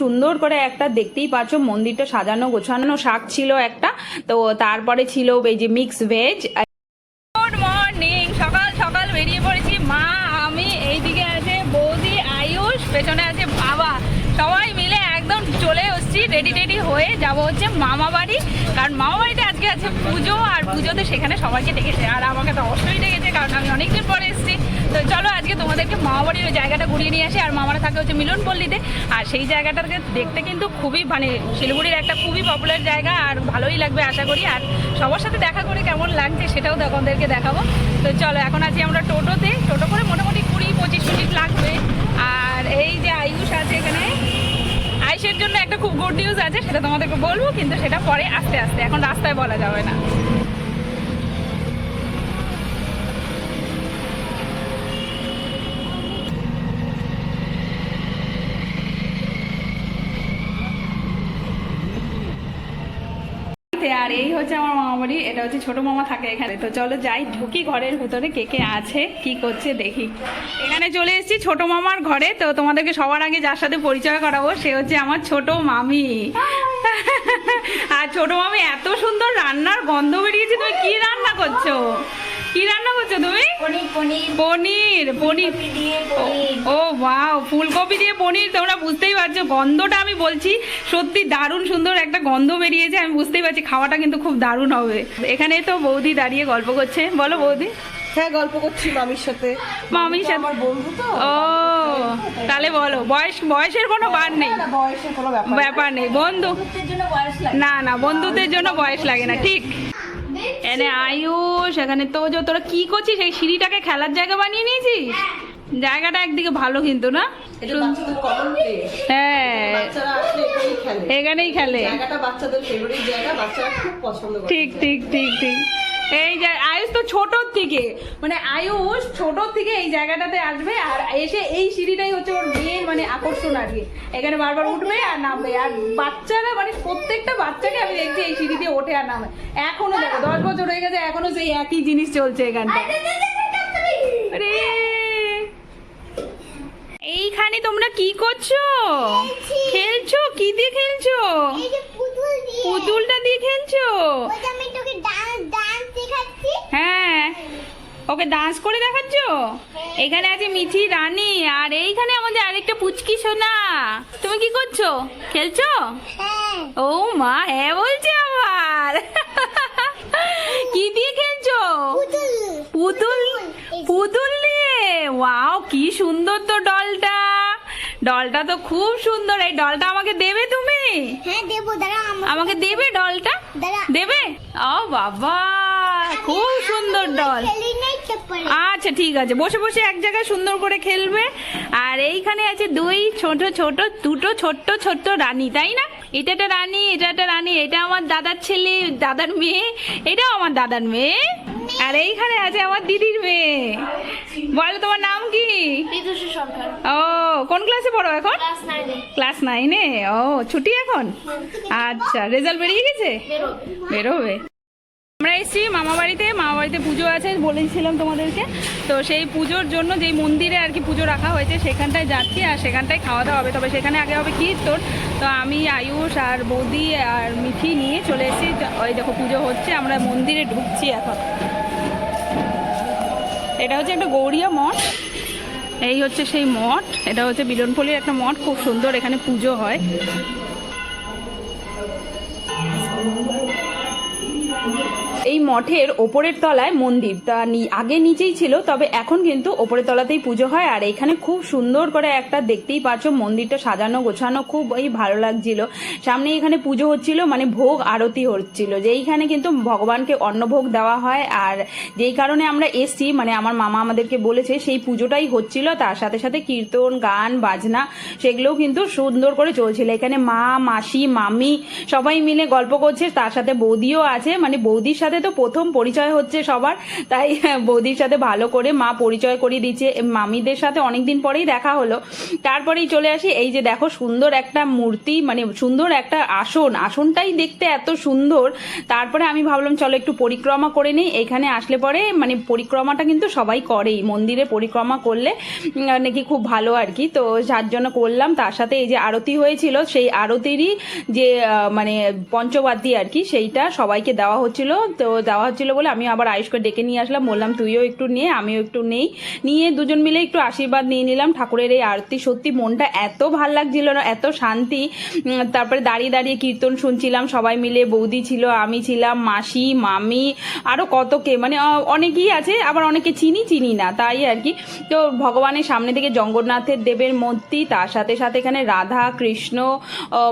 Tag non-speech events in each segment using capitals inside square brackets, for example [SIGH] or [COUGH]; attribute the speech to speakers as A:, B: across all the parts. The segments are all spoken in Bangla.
A: সুন্দর করে একটা দেখতেই পাচ্ছ, মন্দিরটা সাজানো গোছানো শাক ছিল একটা, তো তারপরে ছিল এই যে মিক্স ভেজ আছে পুজো আর পুজোতে সেখানে সবাইকে ডেকেছে। আর আমাকে তো অবশ্যই ডেকেছে, কারণ আমি অনেকদিন পরে এসেছি। তো চলো আজকে তোমাদেরকে মামা বাড়ির ওই জায়গাটা ঘুরিয়ে নিয়ে আসি। আর মামারা থাকে হচ্ছে মিলন পল্লীতে আর সেই জায়গাটাকে দেখতে কিন্তু খুবই মানে শিলিগুড়ির একটা খুবই পপুলার জায়গা আর ভালোই লাগবে আশা করি। আর সবার সাথে দেখা করে কেমন লাগছে সেটাও তোমাদেরকে দেখাবো। তো চলো, এখন আছি আমরা টোটোতে। টোটো করে মোটামুটি কুড়ি পঁচিশ মিনিট লাগবে। আর এই যে আয়ুষ আছে এখানে আয়ুষের জন্য একটা খুব গুড নিউজ আছে, সেটা তোমাদেরকে বলব, কিন্তু সেটা পরে আস্তে আস্তে, এখন রাস্তায় বলা যাবে না আর এই হচ্ছে আমার মামা বাড়ি এটা হচ্ছে ছোট মামা থাকে এখানে। তো চলো যাই, ঢুকি ঘরের ভেতরে কে কে আছে, কি করছে দেখি। এখানে চলে এসেছি ছোট মামার ঘরে, তো তোমাদেরকে সবার আগে যার সাথে পরিচয় করাবো, সে হচ্ছে আমার ছোট মামি। আর ছোট মামি এত সুন্দর রান্নার গন্ধ বেরিয়েছে, তুমি কি রান্না করছ? করছ তুমি?
B: পনির পনির।
A: পনির পনির।
B: দিয়ে পনির।
A: ও ওয়াও ফুলকপি দিয়ে পনির। তোমরা বুঝতেই পারছ গন্ধটা আমি বলছি সত্যি দারুণ সুন্দর একটা গন্ধ বেরিয়েছে আমি বুঝতেই পারছি খাওয়াটা কিন্তু খুব দারুণ হবে। এখানে তো বৌদি দাঁড়িয়ে গল্প করছে। বলো বৌদি।
C: হ্যাঁ গল্প করছি মামির সাথে।
A: মামির সাথে
C: আমার বন্ধু তো।
A: ও তাহলে বলো বয়স বয়সের কোনো বার নেই।
C: বয়সের কোনো ব্যাপার নেই।
A: বন্ধু।
B: বন্ধুত্বের জন্য বয়স লাগে।
A: না না বন্ধুদের জন্য বয়স লাগে না ঠিক। এনে আয়ুষ এখানে তো যে তোরা কি করছিস? এই সিঁড়িটাকে খেলার জায়গা বানিয়ে নিয়েছিস? জায়গাটা একদিকে ভালো কিন্তু না? হ্যাঁ।
C: এখানেই খেলে।
A: ঠিক ঠিক ঠিক ঠিক। এই যে আয়ুষ তো ছোটর থেকে মানে আয়ুষ ছোটর থেকে এই জায়গাটাতে আসবে আর এসে এই সিঁড়িটাই হচ্ছে ওর মেয়ের মানে আকর্ষণ আর কি। এখানে বারবার উঠবে আর নামবে। আর বাচ্চারা মানে প্রত্যেকটা বাচ্চাকে আমি দেখছি এই সিঁড়ি দিয়ে ওঠে আর নামে। এখনও দেখো দশ বছর হয়ে গেছে এখনও সেই একই জিনিস চলছে এখানটা আরে! এইখানে তোমরা কি করছ? খেলছো? কি দিয়ে খেলছো? পুতুলটা দিয়ে খেলছো? হ্যাঁ। ওকে ডান্স করে দেখাচ্ছ? এখানে আছে মিঠি রানী আর এইখানে আমাদের আরেকটা পুচকি সোনা। তুমি কি করছ? খেলছো?
B: হ্যাঁ।
A: ও মা হ্যাঁ বলছে আবার। কি দিয়ে খেলছো?
B: পুতুল।
A: পুতুল? পুতুল দিয়ে? ওয়াও কি সুন্দর তো ডলটা। ডলটা তো খুব সুন্দর। এই ডলটা আমাকে দেবে তুমি?
B: হ্যাঁ দেবো। দাঁড়া
A: আমাকে দেবে ডলটা? দেবে? ও বাবা। খুব সুন্দর ডল আচ্ছা ঠিক আছে। বসে বসে এক জায়গায় সুন্দর করে খেলবে। আর এইখানে আছে দুই ছোট ছোট দুটো ছোট্ট ছোট্ট রানী তাই না? এটা একটা রানী এটা একটা রানী এটা আমার দাদার ছেলে দাদার মেয়ে এটাও আমার দাদার মেয়ে। আর এইখানে আছে আমার দিদির মেয়ে। বলো তোমার নাম কি? ও কোন ক্লাসে পড়ো এখন?
B: ক্লাস নাইনে।
A: ও ছুটি এখন? আচ্ছা রেজাল্ট বেরিয়ে গেছে? বেরোবে। আমরা এসেছি মামা বাড়িতে মামা বাড়িতে পুজো আছে বলেছিলাম তোমাদেরকে। তো সেই পুজোর জন্য যেই মন্দিরে আর কি পুজো রাখা হয়েছে, সেখানটায় যাচ্ছি আর সেখানটায় খাওয়া দাওয়া হবে। তবে সেখানে আগে হবে কীর্তন। তো আমি, আয়ুষ আর বৌদি আর মিঠি নিয়ে চলে এসেছি। ওই দেখো পুজো হচ্ছে, আমরা মন্দিরে ঢুকছি এখন। এটা হচ্ছে একটা গৌরিয়া মঠ। এই হচ্ছে সেই মঠ। এটা হচ্ছে বিলনপল্লির একটা মঠ। খুব সুন্দর এখানে পুজো হয়। এই মঠের ওপরের তলায় মন্দির। তা আগে নিচেই ছিল, তবে এখন কিন্তু ওপরের তলাতেই পুজো হয়। আর এখানে খুব সুন্দর করে একটা দেখতেই পাচ্ছ মন্দিরটা সাজানো গোছানো খুব এই ভালো লাগছিল। সামনে এখানে পুজো হচ্ছিল মানে ভোগ আরতি হচ্ছিল। যেইখানে কিন্তু ভগবানকে অন্নভোগ দেওয়া হয়। আর যেই কারণে আমরা এসছি মানে আমার মামা আমাদেরকে বলেছে, সেই পুজোটাই হচ্ছিল। তার সাথে সাথে কীর্তন, গান, বাজনা, সেগুলোও কিন্তু সুন্দর করে চলছিল। এখানে মা, মাসি, মামি সবাই মিলে গল্প করছে। তার সাথে বৌদিও আছে। মানে বৌদির সাথে তো প্রথম পরিচয় হচ্ছে সবার। তাই বৌদির সাথে ভালো করে মা পরিচয় করিয়ে দিচ্ছে মামিদের সাথে অনেকদিন পরেই দেখা হলো। তারপরেই চলে আসি, এই যে দেখো সুন্দর একটা মূর্তি মানে সুন্দর একটা আসন, আসনটাই দেখতে এত সুন্দর। তারপরে আমি ভাবলাম, চলো একটু পরিক্রমা করে নিই। এখানে আসলে পরে মানে পরিক্রমাটা কিন্তু সবাই করেই। মন্দিরে পরিক্রমা করলে নাকি খুব ভালো আর কি। তো যার জন্য করলাম, তার সাথে এই যে আরতি হয়েছিল, সেই আরতিরই যে মানে পঞ্চবাদ্যি আর কি, সেইটা সবাইকে দেওয়া হচ্ছিল। তো দেওয়া হচ্ছিল বলে আমি আবার আয়ুষকে ডেকে নিয়ে আসলাম। বললাম, তুইও একটু নিয়ে আমিও একটু নেই। নিয়ে দুজন মিলে একটু আশীর্বাদ নিয়ে নিলাম। ঠাকুরের এই আরতি সত্যি মনটা এত ভালো লাগছিল না, এত শান্তি। তারপরে দাঁড়িয়ে দাঁড়িয়ে কীর্তন শুনছিলাম, সবাই মিলে, বৌদি ছিল, আমি ছিলাম, মাসি, মামি আরও কত কে মানে অনেকেই আছে, আবার অনেকে চিনি চিনি না, তাই আর কি। তো ভগবানের সামনে থেকে জগন্নাথের দেবের মূর্তি, তার সাথে সাথে এখানে রাধা, কৃষ্ণ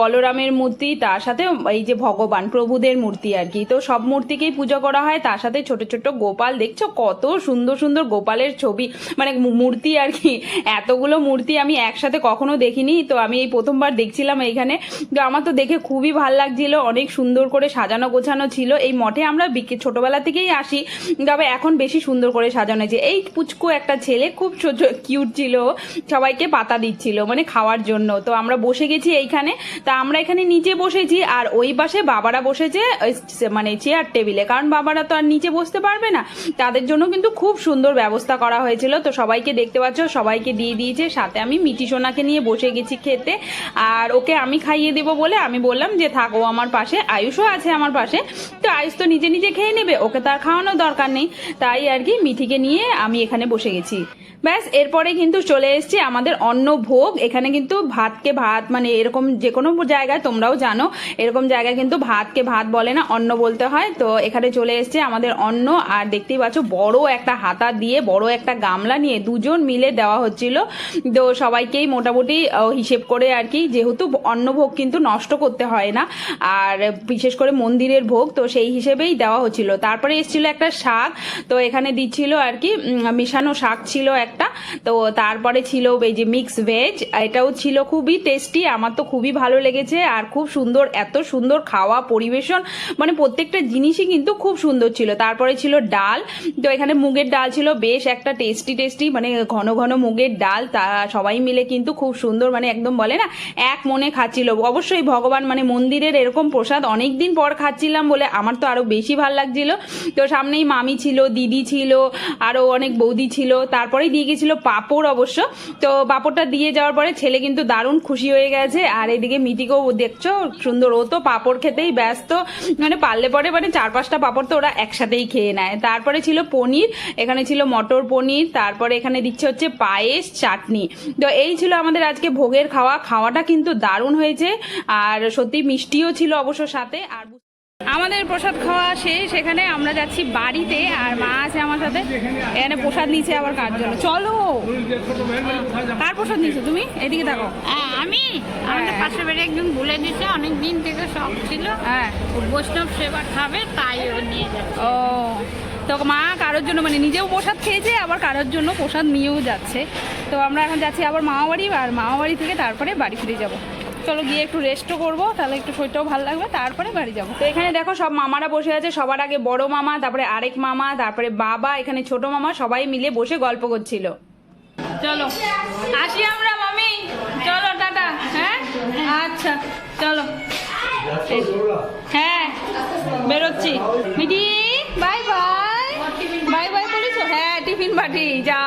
A: বলরামের মূর্তি, তার সাথে এই যে ভগবান, প্রভুদের মূর্তি আর কি। তো সব মূর্তিকেই পুজো করা হয়, তার সাথে ছোট ছোট গোপাল দেখছ? কত সুন্দর সুন্দর গোপালের ছবি। মানে মূর্তি আর কি। এতগুলো মূর্তি আমি একসাথে কখনো দেখিনি। তো আমি এই প্রথমবার দেখছিলাম এইখানে। তো আমার তো দেখে খুবই ভালো লাগছিল। অনেক সুন্দর করে সাজানো গোছানো ছিল। এই মঠে আমরা ছোটবেলা থেকেই আসি। তবে এখন বেশি সুন্দর করে সাজানো হয়েছে। এই পুচকু একটা ছেলে খুব কিউট ছিল। সবাইকে পাতা দিচ্ছিল মানে খাওয়ার জন্য। তো আমরা বসে গেছি এইখানে। তা আমরা এখানে নিচে বসেছি। আর ওই পাশে বাবারা বসেছে মানে চেয়ার টেবিলে কারণ বাবারা তো আর নিচে বসতে পারবে না। তাদের জন্য কিন্তু খুব সুন্দর ব্যবস্থা করা হয়েছিল। তো সবাইকে দেখতে পাচ্ছ, সবাইকে দিয়ে দিয়েছে। সাথে আমি মিটি সোনাকে নিয়ে বসে গেছি খেতে। আর ওকে আমি খাইয়ে দেবো বলে আমি বললাম যে, থাক আমার পাশে, আয়ুষও আছে আমার পাশে। তো আয়ুষ তো নিজে নিজে খেয়ে নেবে, ওকে তার খাওয়ানোর দরকার নেই। তাই আর কি মিঠিকে নিয়ে আমি এখানে বসে গেছি। ব্যাস, এরপরে কিন্তু চলে এসেছি আমাদের অন্ন ভোগ এখানে কিন্তু ভাতকে ভাত মানে এরকম যে কোনো জায়গায় তোমরাও জানো, এরকম জায়গায় কিন্তু ভাতকে ভাত বলে না, অন্ন বলতে হয়। তো এখানে চলে এসেছে আমাদের অন্ন। আর দেখতেই পাচ্ছ, বড় একটা হাতা দিয়ে, বড় একটা গামলা নিয়ে দুজন মিলে দেওয়া হচ্ছিল। তো সবাইকেই মোটামুটি হিসেব করে আর কি, যেহেতু অন্নভোগ কিন্তু নষ্ট করতে হয় না। আর বিশেষ করে মন্দিরের ভোগ, তো সেই হিসেবেই দেওয়া হচ্ছিল। তারপরে এসেছিল একটা শাক, তো এখানে দিচ্ছিল আর কি মিশানো শাক ছিল একটা। তো তারপরে ছিল এই যে মিক্স ভেজ এটাও ছিল খুবই টেস্টি আমার তো খুবই ভালো লেগেছে। আর খুব সুন্দর, এত সুন্দর খাওয়া পরিবেশন মানে প্রত্যেকটা জিনিসই কিন্তু খুব সুন্দর ছিল। তারপরে ছিল ডাল। তো এখানে মুগের ডাল ছিল, বেশ একটা টেস্টি টেস্টি মানে ঘন ঘন মুগের ডাল। তা সবাই মিলে কিন্তু খুব সুন্দর মানে একদম বলে না, এক মনে খাচ্ছিল। অবশ্যই ভগবান মানে মন্দিরের এরকম প্রসাদ অনেক দিন পর খাচ্ছিলাম বলে আমার তো আরও বেশি ভালো লাগছিল। তো সামনেই মামি ছিল, দিদি ছিল, আরও অনেক বৌদি ছিল। তারপরে দিয়ে গেছিল পাপড় অবশ্য। তো পাপড়টা দিয়ে যাওয়ার পরে ছেলে কিন্তু দারুণ খুশি হয়ে গেছে। আর এদিকে মিটিকেও দেখছ, সুন্দর, ও তো পাপড় খেতেই ব্যস্ত। মানে পারলে পরে মানে চার পাঁচটা পাপড় তো ওরা একসাথেই খেয়ে নেয়। তারপরে ছিল পনির, এখানে ছিল মটর পনির, তারপরে এখানে দিচ্ছে হচ্ছে পায়েস, চাটনি। তো এই ছিল আমাদের আজকে ভোগের খাওয়া। খাওয়াটা কিন্তু দারুণ হয়েছে, আর সত্যি মিষ্টিও ছিল অবশ্য সাথে, আর আমাদের প্রসাদ খাওয়া শেষ সেখানে আমরা যাচ্ছি বাড়িতে আর মা আছে আমার সাথে। এখানে প্রসাদ নিচে আবার কার জন্য? চলো! কার প্রসাদ নিছো তুমি? এদিকে দেখো।
D: হ্যাঁ, আমি? আমাদের পাশের বাড়ি একজন বলে দিছে অনেক দিন থেকে শখ ছিল।
A: হ্যাঁ।
D: বৈষ্ণব সেবা খাবে তাই ও নিয়ে যাচ্ছে।
A: ও তো মা কারোর জন্য মানে নিজেও প্রসাদ খেয়েছে আবার কারোর জন্য প্রসাদ নিয়েও যাচ্ছে। তো আমরা এখন যাচ্ছি আবার মামা বাড়ি আর মামা বাড়ি থেকে তারপরে বাড়ি ফিরে যাব। চলো গিয়ে একটু রেস্টও করব তাহলে একটু শরীরটাও ভালো লাগবে তারপরে বাড়ি যাব। তো এখানে দেখো সব মামারা বসে আছে সবার আগে বড় মামা তারপরে আরেক মামা তারপরে বাবা এখানে ছোট মামা সবাই মিলে বসে গল্প করছিল। চলো। আসি আমরা মামি। চলো টাটা। হ্যাঁ? আচ্ছা চলো। হ্যাঁ বেরোচ্ছি। মিটি বাই বাই। বাই বাই বলিস হ্যাঁ টিফিন পাঠি যা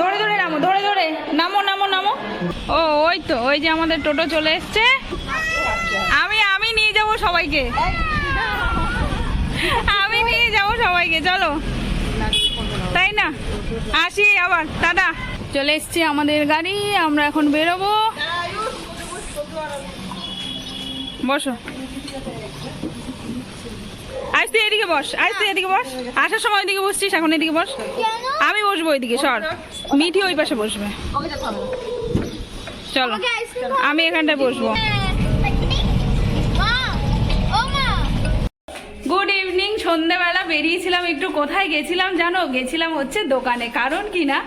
A: ধরে ধরে নামো ধরে ধরে নামো নামো নামো ও ওই যে আমাদের টোটো চলে এসছে। আমি আমি নিয়ে যাব সবাইকে। আমি নিয়ে যাব সবাইকে, চলো। তাই না? আসি আবার, টাটা। চলে এসছে আমাদের গাড়ি, আমরা এখন বেরোবো। বসো। আজ তুই এদিকে বস, আজ তুই এদিকে বস। আসার সময় এদিকে বসছিস, এখন এদিকে বস। আমি বসবো ওইদিকে, সর। মিঠি ওই পাশে বসবে। চলো আমি এখানটায় বসবো। সন্ধেবেলা বেরিয়েছিলাম একটু কোথায় গেছিলাম জানো? গেছিলাম হচ্ছে দোকানে। কারণ কি না?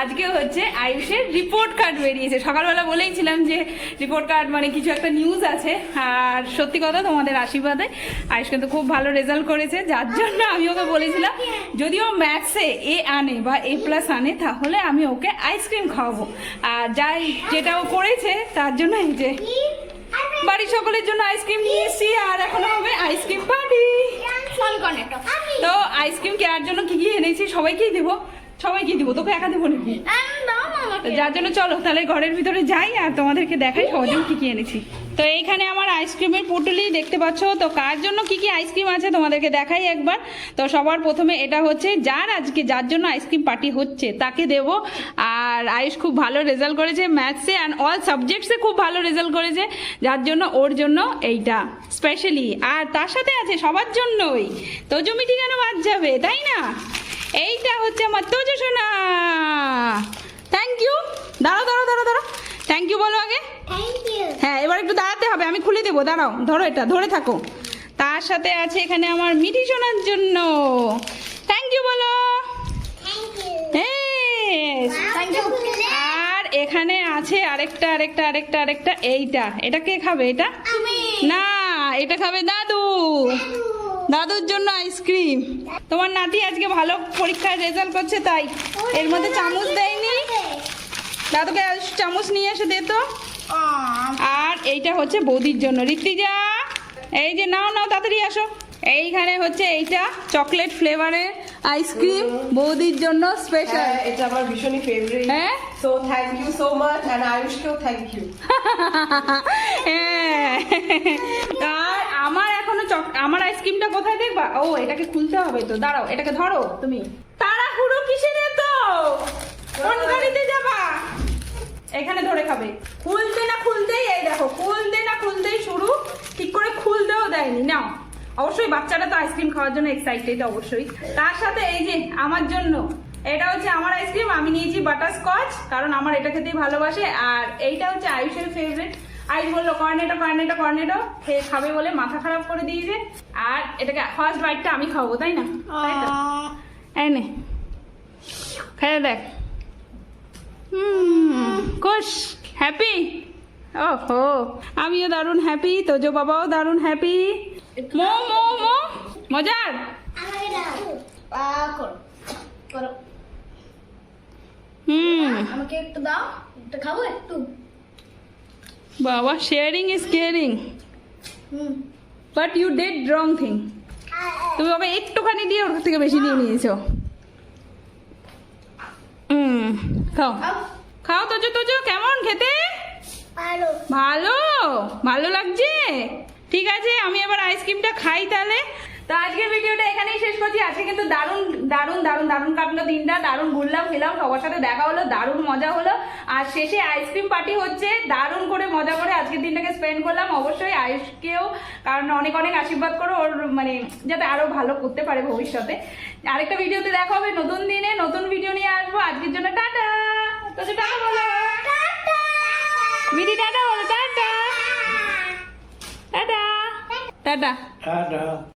A: আজকে হচ্ছে আয়ুষের রিপোর্ট কার্ড বেরিয়েছে। সকালবেলা বলেইছিলাম যে রিপোর্ট কার্ড মানে কিছু একটা নিউজ আছে। আর সত্যি কথা তোমাদের আশীর্বাদে আয়ুষ কিন্তু খুব ভালো রেজাল্ট করেছে। যার জন্য আমি ওকে বলেছিলাম যদি ও ম্যাথসে এ আনে বা এ প্লাস আনে, তাহলে আমি ওকে আইসক্রিম খাওয়াবো। আর যাই যেটা ও করেছে, তার জন্য এই যে বাড়ির সকলের জন্য আইসক্রিম নিয়ে এসেছি। আর এখন হবে আইসক্রিম পার্টি আইসক্রিম কেয়ার জন্য কি কি এনেছি সবাইকেই দেবো সবাইকে দিব তোকে একা দেবো নাকি? যার জন্য চলো তাহলে ঘরের ভিতরে যাই আর তোমাদেরকে দেখাই সবাই কি কি এনেছি। তো এইখানে আমার আইসক্রিমের পুটুলি দেখতে পাচ্ছ তো কার জন্য কি কি আইসক্রিম আছে তোমাদেরকে দেখাই একবার। তো সবার প্রথমে এটা হচ্ছে যার আজকে যার জন্য আইসক্রিম পার্টি হচ্ছে তাকে দেব। আর আয়ুষ খুব ভালো রেজাল্ট করেছে ম্যাথসে অ্যান্ড অল সাবজেক্টসে খুব ভালো রেজাল্ট করেছে যার জন্য ওর জন্য এইটা স্পেশালি আর তার সাথে আছে সবার জন্যই। তো জমিটি কেন বাদ যাবে তাই না? এইটা হচ্ছে আমার তোজো সোনা। থ্যাংক ইউ দাঁড়াও দাঁড়াও দাঁড়াও দাঁড়াও। থ্যাংক ইউ বলো আগে। হ্যাঁ এবার একটু দাঁড়াতে হবে আমি খুলে দেবো দাঁড়াও ধরো এটা ধরে থাকো। তার সাথে আছে এখানে আমার মিঠি শোনার জন্য। থ্যাংক ইউ বলো
B: thank you
A: Yes.
B: Thank you
A: আর এখানে আছে আরেকটা আরেকটা আরেকটা আরেকটা। এইটা। এটা কে খাবে এটা? না এটা খাবে দাদু। দাদুর জন্য আইসক্রিম। তোমার নাতি আজকে ভালো পরীক্ষায় রেজাল্ট করছে তাই এর মধ্যে চামচ দেয়নি। দাদুকে চামচ নিয়ে এসে দে তো। আর এইটা হচ্ছে বৌদির জন্য। ঋত্বিজা এই যে নাও নাও তাড়াতাড়ি আসো। এইখানে হচ্ছে এইটা চকলেট ফ্লেভারের আইসক্রিম বৌদির জন্য স্পেশাল
C: হ্যাঁ এটা আমার ভীষণই ফেভারিট
A: হ্যাঁ?
C: So thank you so much and আয়ুষকেও thank you [LAUGHS]
A: হ্যাঁ। আর আমার এখনও চক- আমার আইসক্রিমটা কোথায় দেখবা? ও এটাকে খুলতে হবে তো দাঁড়াও এটাকে ধরো তুমি। তারা তাড়াহুড়ো কিসের এত? কোন গাড়িতে যাবা? এখানে ধরে খাবে। খুলতে না খুলতেই এই দেখো খুলতে না খুলতেই শুরু। ঠিক করে খুলতেও দেয়নি নাও। অবশ্যই বাচ্চারা তো আইসক্রিম খাওয়ার জন্য এক্সাইটেড অবশ্যই। তার সাথে এই যে আমার জন্য এটা হচ্ছে আমার আইসক্রিম আমি নিয়েছি বাটার স্কচ কারণ আমার এটা খেতেই ভালোবাসে। আর এইটা হচ্ছে আয়ুষের ফেভারিট আয়ুষ বলল কর্নেটো কর্নেটো কর্নেটো খেয়ে খাবে বলে মাথা খারাপ করে দিয়েছে। আর এটাকে ফার্স্ট বাইটটা আমি খাব তাই না? এই নে। খেয়ে দেখ। খুশ হ্যাপি ওহো আমিও দারুণ হ্যাপি তোজো বাবাও দারুণ হ্যাপি মো মো মো মজার। হুম।
B: আমাকে একটু দাও একটু খাব একটু।
A: বাবা sharing is caring but you did wrong thing তুমি ওকে একটুখানি দিয়ে ওর থেকে বেশি নিয়ে নিয়েছো। হুম খাও। খাও। তোজো তোজো কেমন খেতে?
B: ভালো?
A: ভালো লাগছে? ঠিক আছে আমি এবার আইসক্রিমটা খাই তাহলে। তো আজকের ভিডিওটা এখানেই শেষ করছি। আজকে কিন্তু দারুণ দারুণ দারুণ দারুণ কাটলো দিনটা। দারুণ ঘুরলাম খেলাম সবার সাথে দেখা হলো দারুণ মজা হলো। আর শেষে আইসক্রিম পার্টি হচ্ছে। দারুণ করে মজা করে আজকের দিনটাকে স্পেন্ড করলাম। অবশ্যই আয়ুষকেও কারণ অনেক অনেক আশীর্বাদ করো ওর মানে যাতে আরও ভালো করতে পারে ভবিষ্যতে। আরেকটা ভিডিওতে দেখা হবে নতুন দিনে। নতুন ভিডিও নিয়ে আসব। আজকের জন্য টাটা। তো টাটা বলো। মিদি টাটা বলো। টাটা। Tata tata
E: Ta-da.